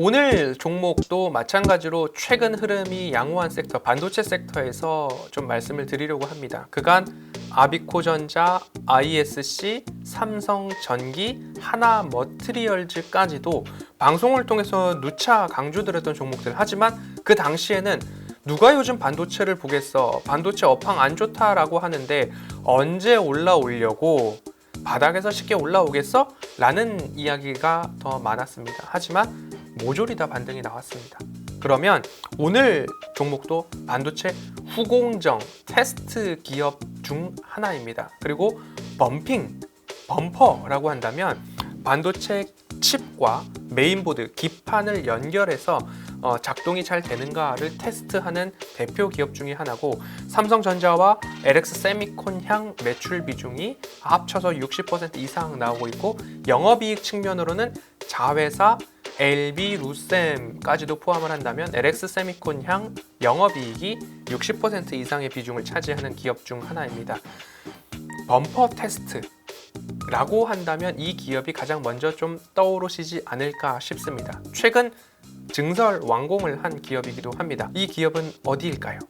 오늘 종목도 마찬가지로 최근 흐름이 양호한 섹터, 반도체 섹터에서 좀 말씀을 드리려고 합니다. 그간 아비코전자, ISC, 삼성전기, 하나머트리얼즈까지도 방송을 통해서 누차 강조드렸던 종목들 하지만 그 당시에는 누가 요즘 반도체를 보겠어 반도체 업황 안 좋다라고 하는데 언제 올라오려고 바닥에서 쉽게 올라오겠어? 라는 이야기가 더 많았습니다. 하지만 모조리 다 반등이 나왔습니다. 그러면 오늘 종목도 반도체 후공정 테스트 기업 중 하나입니다. 그리고 범핑, 범퍼라고 한다면 반도체 칩과 메인보드, 기판을 연결해서 어, 작동이 잘 되는가를 테스트하는 대표 기업 중에 하나고 삼성전자와 LX 세미콘 향 매출 비중이 합쳐서 60% 이상 나오고 있고 영업이익 측면으로는 자회사 LB 루셈까지도 포함을 한다면 LX 세미콘 향 영업이익이 60% 이상의 비중을 차지하는 기업 중 하나입니다. 범퍼 테스트 라고 한다면 이 기업이 가장 먼저 좀 떠오르시지 않을까 싶습니다. 최근 증설 완공을 한 기업이기도 합니다. 이 기업은 어디일까요?